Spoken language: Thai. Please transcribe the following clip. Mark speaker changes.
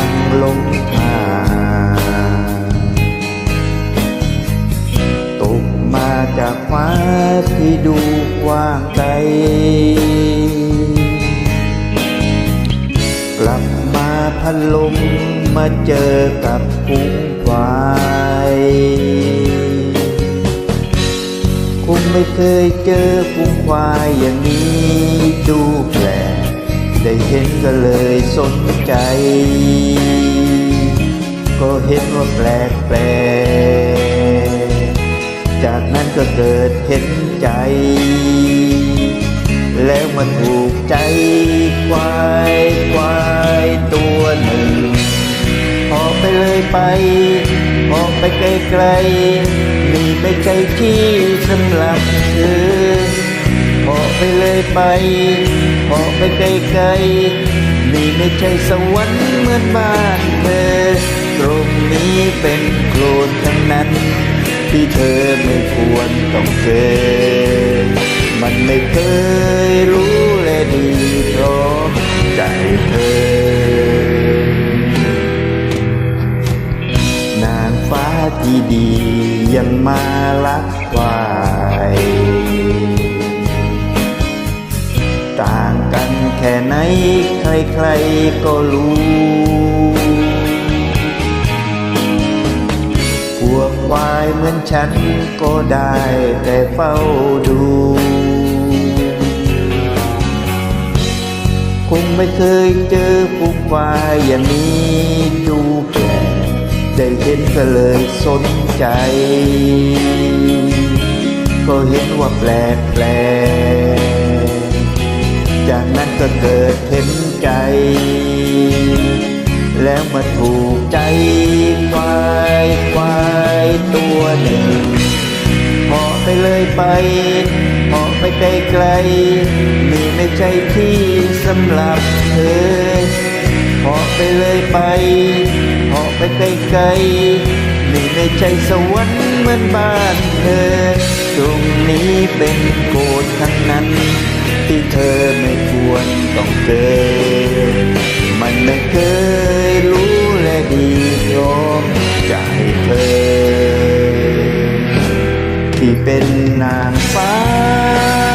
Speaker 1: างลงทางตกมาจากฟ้าที่ดูว่างไกลกลับมาพันลมมาเจอกับคุ้งควายคงไม่เคยเจอคุ้งควายอย่างนี้ดูแปลกได้เห็นก็เลยสนใจ ก็เห็นว่าแปลกแปลกจากนั้นก็เกิดเห็นใจ แล้วมันถูกใจควายควายตัวหนึ่งพอไปเลยไปพอไปไกลๆนี่ไม่ใช่ที่สำหรับเธอพอไปเลยไปพอไปไกลๆนี่ไม่ใช่สวรรค์เหมือนบ้านเธอ ตรงนี้เป็นโคลนทั้งนั้น ที่เธอไม่ควรต้องเจอ มันไม่เคยรู้และดีพราะใจเธอนางฟ้าที่ดียังมาลักควายต่างกันแค่ไหนใครๆก็รู้ วกควายเหมือนฉันก็ได้แต่เฝ้าดู คงไม่เคยเจอพวกควายอย่างนี้ดูแปลกได้เห็นก็เลยสนใจ ก็เห็นว่าแปลกแปลกจากนั้นก็เกิดเห็นใจ แล้วมาถูกใจ ตัวหนึ่งเหาะไปเลยไปเหาะไปไกลๆนี่ไม่ใช่ที่สำหรับเธอเหาะไปเลยไปเหาะไปไกลๆนี่ไม่ใช่สวรรค์เหมือนบ้านเธอ ตรงนี้เป็นโกดทั้งนั้น ที่เธอไม่ควรต้องเจอ ที่เป็นนางฟ้า